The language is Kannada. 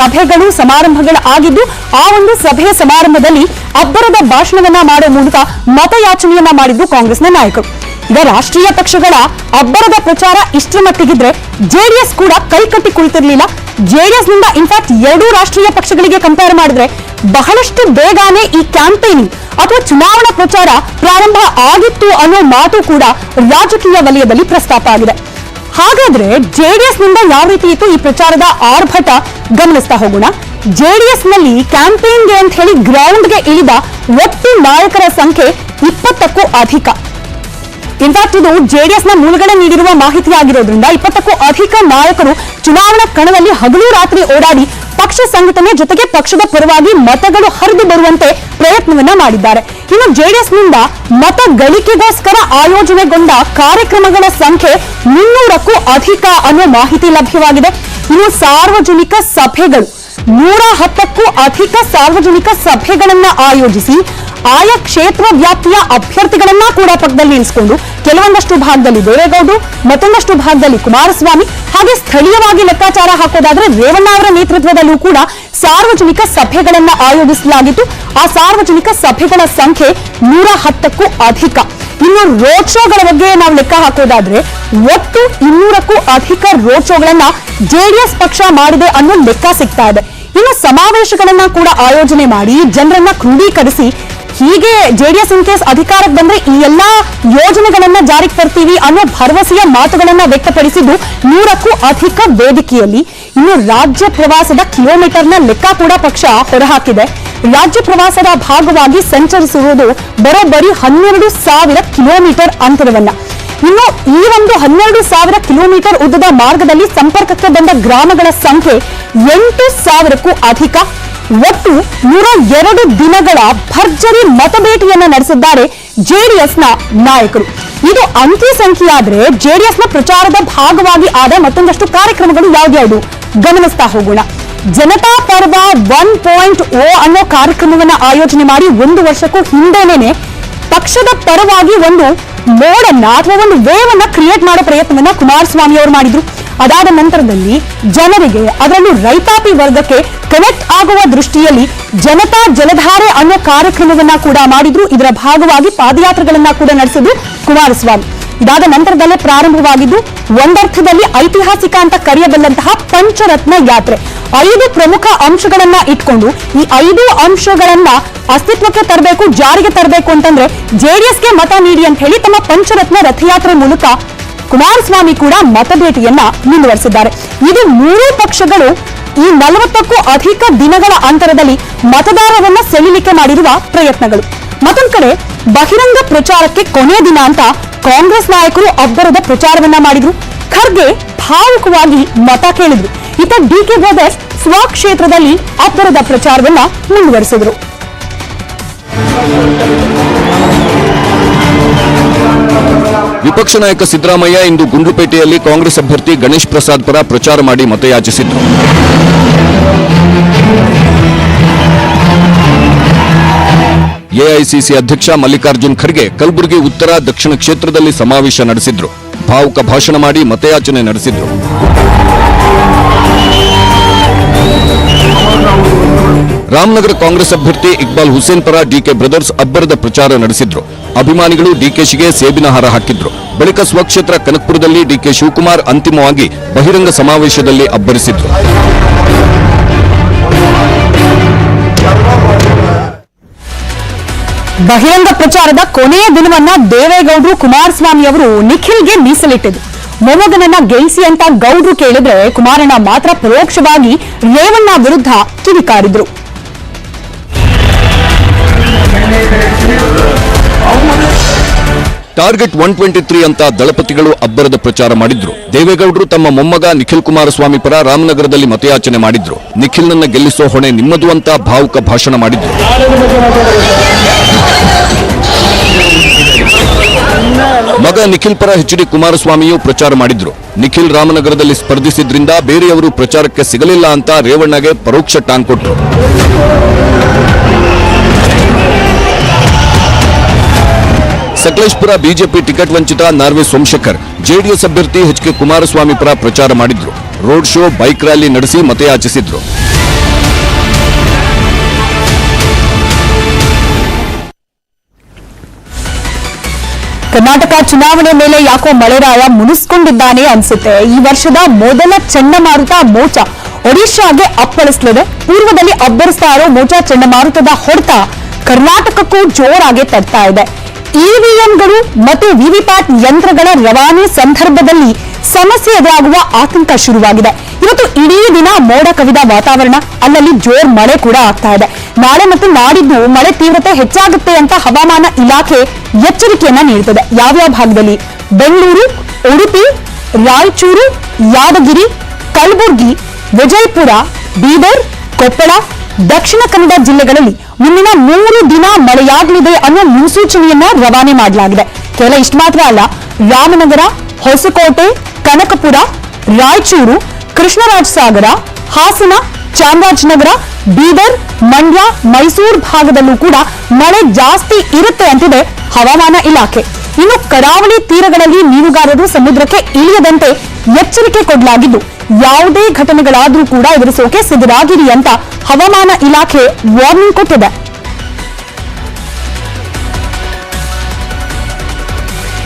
ಸಭೆಗಳು, ಸಮಾರಂಭಗಳು ಆಗಿದ್ದು, ಆ ಒಂದು ಸಭೆ ಸಮಾರಂಭದಲ್ಲಿ ಅಬ್ಬರದ ಭಾಷಣವನ್ನ ಮಾಡುವ ಮೂಲಕ ಮತಯಾಚನೆಯನ್ನ ಮಾಡಿದ್ದು ಕಾಂಗ್ರೆಸ್ನ ನಾಯಕರು. ಈಗ ರಾಷ್ಟ್ರೀಯ ಪಕ್ಷಗಳ ಅಬ್ಬರದ ಪ್ರಚಾರ ಇಷ್ಟರ ಮಟ್ಟಿಗಿದ್ರೆ ಜೆಡಿಎಸ್ ಕೂಡ ಕೈಕಟ್ಟಿ ಕುಳಿತಿರ್ಲಿಲ್ಲ. ಜೆಡಿಎಸ್ನಿಂದ ಇನ್ಫ್ಯಾಕ್ಟ್ ಎರಡೂ ರಾಷ್ಟ್ರೀಯ ಪಕ್ಷಗಳಿಗೆ ಕಂಪೇರ್ ಮಾಡಿದ್ರೆ ಬಹಳಷ್ಟು ಬೇಗನೆ ಈ ಕ್ಯಾಂಪೇನಿಂಗ್ ಅಥವಾ ಚುನಾವಣಾ ಪ್ರಚಾರ ಪ್ರಾರಂಭ ಆಗಿತ್ತು ಅನ್ನೋ ಮಾತು ಕೂಡ ರಾಜಕೀಯ ವಲಯದಲ್ಲಿ ಪ್ರಸ್ತಾಪ ಆಗಿದೆ. ಹಾಗಾದ್ರೆ ಜೆಡಿಎಸ್ನಿಂದ ಯಾವ ರೀತಿ ಇತ್ತು ಈ ಪ್ರಚಾರದ ಆರ್ಭಟ? ಗಮನಿಸ್ತಾ ಹೋಗೋಣ. ಜೆಡಿಎಸ್ನಲ್ಲಿ ಕ್ಯಾಂಪೇನ್ಗೆ ಅಂತ ಹೇಳಿ ಗ್ರೌಂಡ್ಗೆ ಇಳಿದ ಒಟ್ಟು ನಾಯಕರ ಸಂಖ್ಯೆ ಇಪ್ಪತ್ತಕ್ಕೂ ಅಧಿಕ. ಇನ್ಫ್ಯಾಕ್ಟ್ ಇದು ಜೆಡಿಎಸ್ನ ಮೂಲಗಳೇ ನೀಡಿರುವ ಮಾಹಿತಿ ಆಗಿರೋದ್ರಿಂದ ಇಪ್ಪತ್ತಕ್ಕೂ ಅಧಿಕ ನಾಯಕರು ಚುನಾವಣಾ ಕಣದಲ್ಲಿ ಹಗಲು ರಾತ್ರಿ ಓಡಾಡಿ ಪಕ್ಷ ಸಂಘಟನೆ ಜೊತೆಗೆ ಪಕ್ಷದ ಪರವಾಗಿ ಮತಗಳು ಹರಿದು ಬರುವಂತೆ ಪ್ರಯತ್ನವನ್ನ ಮಾಡಿದ್ದಾರೆ. ಇನ್ನು ಜೆಡಿಎಸ್ನಿಂದ ಮತ ಗಳಿಕೆಗೋಸ್ಕರ ಆಯೋಜನೆಗೊಂಡ ಕಾರ್ಯಕ್ರಮಗಳ ಸಂಖ್ಯೆ ಮುನ್ನೂರಕ್ಕೂ ಅಧಿಕ ಅನ್ನೋ ಮಾಹಿತಿ ಲಭ್ಯವಾಗಿದೆ. ಇನ್ನು ಸಾರ್ವಜನಿಕ ಸಭೆಗಳು ನೂರ ಹತ್ತಕ್ಕೂ ಅಧಿಕ ಸಾರ್ವಜನಿಕ ಸಭೆಗಳನ್ನ ಆಯೋಜಿಸಿ ಆಯಾ ಕ್ಷೇತ್ರ ವ್ಯಾಪ್ತಿಯ ಅಭ್ಯರ್ಥಿಗಳನ್ನ ಕೂಡ ಪಕ್ಕದಲ್ಲಿ ನಿಲ್ಲಿಸಿಕೊಂಡು ಕೆಲವೊಂದಷ್ಟು ಭಾಗದಲ್ಲಿ ದೇವೇಗೌಡರು ಮತ್ತೊಂದಷ್ಟು ಭಾಗದಲ್ಲಿ ಕುಮಾರಸ್ವಾಮಿ ಹಾಗೆ ಸ್ಥಳೀಯವಾಗಿ ಲೆಕ್ಕಾಚಾರ ಹಾಕೋದಾದ್ರೆ ರೇವಣ್ಣ ಅವರ ನೇತೃತ್ವದಲ್ಲೂ ಕೂಡ ಸಾರ್ವಜನಿಕ ಸಭೆಗಳನ್ನ ಆಯೋಜಿಸಲಾಗಿತ್ತು. ಆ ಸಾರ್ವಜನಿಕ ಸಭೆಗಳ ಸಂಖ್ಯೆ ನೂರ ಹತ್ತಕ್ಕೂ ಅಧಿಕ. ಇನ್ನು ರೋಡ್ ಶೋಗಳ ಬಗ್ಗೆ ನಾವು ಲೆಕ್ಕ ಹಾಕೋದಾದ್ರೆ ಒಟ್ಟು ಇನ್ನೂರಕ್ಕೂ ಅಧಿಕ ರೋಡ್ ಶೋಗಳನ್ನ ಜೆಡಿಎಸ್ ಪಕ್ಷ ಮಾಡಿದೆ ಅನ್ನೋ ಲೆಕ್ಕ ಸಿಗ್ತಾ ಇದೆ. ಇನ್ನು ಸಮಾವೇಶಗಳನ್ನ ಕೂಡ ಆಯೋಜನೆ ಮಾಡಿ ಜನರನ್ನ ಕ್ರೋಢೀಕರಿಸಿ, ಹೀಗೆ ಜೆಡಿಎಸ್ ಇನ್ ಕೇಸ್ ಅಧಿಕಾರಕ್ಕೆ ಬಂದ್ರೆ ಈ ಎಲ್ಲಾ ಯೋಜನೆಗಳನ್ನ ಜಾರಿಗೆ ತರ್ತೀವಿ ಅನ್ನೋ ಭರವಸೆಯ ಮಾತುಗಳನ್ನ ವ್ಯಕ್ತಪಡಿಸಿದ್ದು ನೂರಕ್ಕೂ ಅಧಿಕ ವೇದಿಕೆಯಲ್ಲಿ. ಇನ್ನು ರಾಜ್ಯ ಪ್ರವಾಸದ ಕಿಲೋಮೀಟರ್ನ ಲೆಕ್ಕ ಕೂಡ ಪಕ್ಷ ಹೊರಹಾಕಿದೆ. ರಾಜ್ಯ ಪ್ರವಾಸದ ಭಾಗವಾಗಿ ಸಂಚರಿಸಿರುವುದು ಬರೋಬ್ಬರಿ ಹನ್ನೆರಡು ಸಾವಿರ ಕಿಲೋಮೀಟರ್ ಅಂತರವನ್ನ. ಇನ್ನು ಈ ಒಂದು ಹನ್ನೆರಡು ಸಾವಿರ ಕಿಲೋಮೀಟರ್ ಉದ್ದದ ಮಾರ್ಗದಲ್ಲಿ ಸಂಪರ್ಕಕ್ಕೆ ಬಂದ ಗ್ರಾಮಗಳ ಸಂಖ್ಯೆ ಎಂಟು ಸಾವಿರಕ್ಕೂ ಅಧಿಕ. ಒಟ್ಟು ನೂರ ಎರಡು ದಿನಗಳ ಭರ್ಜರಿ ಮತಭೇಟಿಯನ್ನು ನಡೆಸಿದ್ದಾರೆ ಜೆಡಿಎಸ್ನ ನಾಯಕರು. ಇದು ಅಂಕಿ ಸಂಖ್ಯೆಯಾದ್ರೆ ಜೆಡಿಎಸ್ನ ಪ್ರಚಾರದ ಭಾಗವಾಗಿ ಆದ ಮತ್ತೊಂದಷ್ಟು ಕಾರ್ಯಕ್ರಮಗಳು ಯಾವ್ದ್ಯಾವುದು ಗಮನಿಸ್ತಾ ಹೋಗೋಣ. ಜನತಾ ಪರ್ವ ಒನ್ ಪಾಯಿಂಟ್ ಓ ಅನ್ನೋ ಕಾರ್ಯಕ್ರಮವನ್ನ ಆಯೋಜನೆ ಮಾಡಿ ಒಂದು ವರ್ಷಕ್ಕೂ ಹಿಂದೆನೇನೆ ಪಕ್ಷದ ಪರವಾಗಿ ಒಂದು ಮೋಡನ್ನ ಅಥವಾ ಒಂದು ವೇವ್ ಅನ್ನ ಕ್ರಿಯೇಟ್ ಮಾಡೋ ಪ್ರಯತ್ನವನ್ನ ಕುಮಾರಸ್ವಾಮಿ ಅವರು ಮಾಡಿದ್ರು. ಅದಾದ ನಂತರದಲ್ಲಿ ಜನರಿಗೆ ಅದರಲ್ಲೂ ರೈತಾಪಿ ವರ್ಗಕ್ಕೆ ಕನೆಕ್ಟ್ ಆಗುವ ದೃಷ್ಟಿಯಲ್ಲಿ ಜನತಾ ಜಲಧಾರೆ ಅನ್ನೋ ಕಾರ್ಯಕ್ರಮವನ್ನ ಕೂಡ ಮಾಡಿದ್ರು. ಇದರ ಭಾಗವಾಗಿ ಪಾದಯಾತ್ರೆಗಳನ್ನ ಕೂಡ ನಡೆಸಿದ್ರು ಕುಮಾರಸ್ವಾಮಿ. ಇದಾದ ನಂತರದಲ್ಲೇ ಪ್ರಾರಂಭವಾಗಿದ್ದು, ಒಂದರ್ಥದಲ್ಲಿ ಐತಿಹಾಸಿಕ ಅಂತ ಕರೆಯಬಲ್ಲಂತಹ ಪಂಚರತ್ನ ಯಾತ್ರೆ. ಐದು ಪ್ರಮುಖ ಅಂಶಗಳನ್ನ ಇಟ್ಕೊಂಡು ಈ ಐದು ಅಂಶಗಳನ್ನ ಅಸ್ತಿತ್ವಕ್ಕೆ ತರಬೇಕು, ಜಾರಿಗೆ ತರಬೇಕು ಅಂತಂದ್ರೆ ಜೆಡಿಎಸ್ಗೆ ಮತ ನೀಡಿ ಅಂತ ಹೇಳಿ ತಮ್ಮ ಪಂಚರತ್ನ ರಥಯಾತ್ರೆ ಮೂಲಕ ಕುಮಾರಸ್ವಾಮಿ ಕೂಡ ಮತಭೇಟಿಯನ್ನ ಮುಂದುವರೆಸಿದ್ದಾರೆ. ಇದು ಮೂರೂ ಪಕ್ಷಗಳು ಈ ನಲವತ್ತಕ್ಕೂ ಅಧಿಕ ದಿನಗಳ ಅಂತರದಲ್ಲಿ ಮತದಾರರನ್ನ ಸೆಳೆಯಲಿಕ್ಕೆ ಮಾಡಿರುವ ಪ್ರಯತ್ನಗಳು. ಮತ್ತೊಂದು ಕಡೆ, ಬಹಿರಂಗ ಪ್ರಚಾರಕ್ಕೆ ಕೊನೆಯ ದಿನ ಅಂತ ಕಾಂಗ್ರೆಸ್ ನಾಯಕರು ಅಬ್ಬರದ ಪ್ರಚಾರವನ್ನ ಮಾಡಿದ್ರು. ಖರ್ಗೆ ಭಾವುಕವಾಗಿ ಮತ ಕೇಳಿದ್ರು. ಇತ ಡಿಕೆ ಬ್ರದರ್ಸ್ ಸ್ವಕ್ಷೇತ್ರದಲ್ಲಿ ಅಬ್ಬರದ ಪ್ರಚಾರವನ್ನ ಮುಂದುವರೆಸಿದ್ರು. ವಿಪಕ್ಷ ನಾಯಕ ಸಿದ್ದರಾಮಯ್ಯ ಇಂದು ಗುಂಡ್ಲುಪೇಟೆಯಲ್ಲಿ ಕಾಂಗ್ರೆಸ್ ಅಭ್ಯರ್ಥಿ ಗಣೇಶ್ ಪ್ರಸಾದ್ ಪರ ಪ್ರಚಾರ ಮಾಡಿ ಮತಯಾಚಿಸಿದ್ರು. ಎಐಸಿಸಿ ಅಧ್ಯಕ್ಷ ಮಲ್ಲಿಕಾರ್ಜುನ್ ಖರ್ಗೆ ಕಲಬುರಗಿ ಉತ್ತರ ದಕ್ಷಿಣ ಕ್ಷೇತ್ರದಲ್ಲಿ ಸಮಾವೇಶ ನಡೆಸಿದ್ರು. ಭಾವುಕ ಭಾಷಣ ಮಾಡಿ ಮತಯಾಚನೆ ನಡೆಸಿದ್ರು. ರಾಮನಗರ ಕಾಂಗ್ರೆಸ್ ಅಭ್ಯರ್ಥಿ ಇಕ್ಬಾಲ್ ಹುಸೇನ್ ಪರ ಡಿಕೆ ಬ್ರದರ್ಸ್ ಅಬ್ಬರದ ಪ್ರಚಾರ ನಡೆಸಿದ್ರು. ಅಭಿಮಾನಿಗಳು ಡಿಕೆಶಿಗೆ ಸೇಬಿನ ಹಾರ ಹಾಕಿದ್ರು. ಬಳಿಕ ಸ್ವಕ್ಷೇತ್ರ ಕನಕಪುರದಲ್ಲಿ ಡಿಕೆ ಶಿವಕುಮಾರ್ ಅಂತಿಮವಾಗಿ ಬಹಿರಂಗ ಸಮಾವೇಶದಲ್ಲಿ ಅಬ್ಬರಿಸಿದ್ರು. ಬಹಿರಂಗ ಪ್ರಚಾರದ ಕೊನೆಯ ದಿನವನ್ನ ದೇವೇಗೌಡರು ಕುಮಾರಸ್ವಾಮಿ ಅವರು ನಿಖಿಲ್ಗೆ ಮೀಸಲಿಟ್ಟಿದ್ರು. ಮೊಮ್ಮಗನನ್ನ ಗೆಲ್ಸಿ ಅಂತ ಗೌಡ್ರು ಕೇಳಿದ್ರೆ ಕುಮಾರಣ್ಣ ಮಾತ್ರ ಪರೋಕ್ಷವಾಗಿ ರೇವಣ್ಣ ವಿರುದ್ಧ ಕಿಡಿಕಾರಿದ್ರು. ಟಾರ್ಗೆಟ್ ಒನ್ ಟ್ವೆಂಟಿ ತ್ರೀ ಅಂತ ದಳಪತಿಗಳು ಅಬ್ಬರದ ಪ್ರಚಾರ ಮಾಡಿದ್ರು. ದೇವೇಗೌಡರು ತಮ್ಮ ಮೊಮ್ಮಗ ನಿಖಿಲ್ ಕುಮಾರಸ್ವಾಮಿ ಪರ ರಾಮನಗರದಲ್ಲಿ ಮತಯಾಚನೆ ಮಾಡಿದ್ರು. ನಿಖಿಲ್ನನ್ನ ಗೆಲ್ಲಿಸೋ ಹೊಣೆ ನಿಮ್ಮದು ಅಂತ ಭಾವುಕ ಭಾಷಣ ಮಾಡಿದ್ರು. ಮಗ ನಿಖಿಲ್ ಪರ ಎಚ್ ಡಿ ಕುಮಾರಸ್ವಾಮಿಯು ಪ್ರಚಾರ ಮಾಡಿದ್ರು. ನಿಖಿಲ್ ರಾಮನಗರದಲ್ಲಿ ಸ್ಪರ್ಧಿಸಿದ್ರಿಂದ ಬೇರೆಯವರು ಪ್ರಚಾರಕ್ಕೆ ಸಿಗಲಿಲ್ಲ ಅಂತ ರೇವಣ್ಣಗೆ ಪರೋಕ್ಷ ಟಾಂಗ್ ಕೊಟ್ರು. ಸಕಲೇಶ್ಪುರ ಬಿಜೆಪಿ ಟಿಕೆಟ್ ವಂಚಿತ ನಾರ್ವೆ ಸೋಮಶೇಖರ್, ಜೆಡಿಎಸ್ ಅಭ್ಯರ್ಥಿ ಎಚ್ ಕೆ ಕುಮಾರಸ್ವಾಮಿ ಪರ ಪ್ರಚಾರ ಮಾಡಿದ್ರು. ರೋಡ್ ಶೋ, ಬೈಕ್ ರ್ಯಾಲಿ ನಡೆಸಿ ಮತಯಾಚಿಸಿದ್ರು. ಕರ್ನಾಟಕ ಚುನಾವಣೆ ಮೇಲೆ ಯಾಕೋ ಮಳೆರಾಯ ಮುನಿಸ್ಕೊಂಡಿದ್ದಾನೆ ಅನ್ಸುತ್ತೆ. ಈ ವರ್ಷದ ಮೊದಲ ಚಂಡಮಾರುತ ಮೋಚ ಒಡಿಶಾಗೆ ಅಪ್ಪಳಿಸಲಿದೆ. ಪೂರ್ವದಲ್ಲಿ ಅಬ್ಬರಿಸ್ತಾ ಇರೋ ಮೋಚ ಚಂಡಮಾರುತದ ಹೊಡೆತ ಕರ್ನಾಟಕಕ್ಕೂ ಜೋರಾಗಿ ತಡ್ತಾ ಇದೆ. ಇವಿಎಂಗಳು ಮತ್ತು ವಿವಿಪ್ಯಾಟ್ ಯಂತ್ರಗಳ ರವಾನೆ ಸಂದರ್ಭದಲ್ಲಿ ಸಮಸ್ಯೆ ಎದುರಾಗುವ ಆತಂಕ ಶುರುವಾಗಿದೆ. ಇವತ್ತು ಇಡೀ ದಿನ ಮೋಡ ಕವಿದ ವಾತಾವರಣ, ಅಲ್ಲಲ್ಲಿ ಜೋರ್ ಮಳೆ ಕೂಡ ಆಗ್ತಾ ಇದೆ. ನಾಳೆ ಮತ್ತು ನಾಡಿದ್ದು ಮಳೆ ತೀವ್ರತೆ ಹೆಚ್ಚಾಗುತ್ತೆ ಅಂತ ಹವಾಮಾನ ಇಲಾಖೆ ಎಚ್ಚರಿಕೆಯನ್ನ ನೀಡುತ್ತದೆ ಯಾವ್ಯಾವ ಭಾಗದಲ್ಲಿ? ಬೆಂಗಳೂರು, ಉಡುಪಿ, ರಾಯಚೂರು, ಯಾದಗಿರಿ, ಕಲಬುರಗಿ, ವಿಜಯಪುರ, ಬೀದರ್, ಕೊಪ್ಪಳ ದಕ್ಷಿಣ ಕನ್ನಡ ಜಿಲ್ಲೆಗಳಲ್ಲಿ ಮುಂದಿನ ಮೂರು ದಿನ ಮಳೆಯಾಗಲಿದೆ ಅನ್ನೋ ಮುನ್ಸೂಚನೆಯನ್ನ ರವಾನೆ ಮಾಡಲಾಗಿದೆ. ಕೇವಲ ಇಷ್ಟು ಮಾತ್ರ ಅಲ್ಲ, ರಾಮನಗರ, ಹೊಸಕೋಟೆ, ಕನಕಪುರ, ರಾಯಚೂರು ಕೃಷ್ಣರಾಜಸಾಗರ ಹಾಸನ, ಚಾಮರಾಜನಗರ, ಬೀದರ್, ಮಂಡ್ಯ, ಮೈಸೂರು ಭಾಗದಲ್ಲೂ ಕೂಡ ಮಳೆ ಜಾಸ್ತಿ ಇರುತ್ತೆ ಅಂತಿದೆ ಹವಾಮಾನ ಇಲಾಖೆ. ಇನ್ನು ಕರಾವಳಿ ತೀರಗಳಲ್ಲಿ ಮೀನುಗಾರರು ಸಮುದ್ರಕ್ಕೆ ಇಳಿಯದಂತೆ ಎಚ್ಚರಿಕೆ ಕೊಡಲಾಗಿದ್ದು, ಯಾವುದೇ ಘಟನೆಗಳಾದರೂ ಕೂಡ ಎದುರಿಸೋಕೆ ಸಿದ್ಧರಾಗಿರಿ ಅಂತ ಹವಾಮಾನ ಇಲಾಖೆ ವಾರ್ನಿಂಗ್ ಕೊಟ್ಟಿದೆ.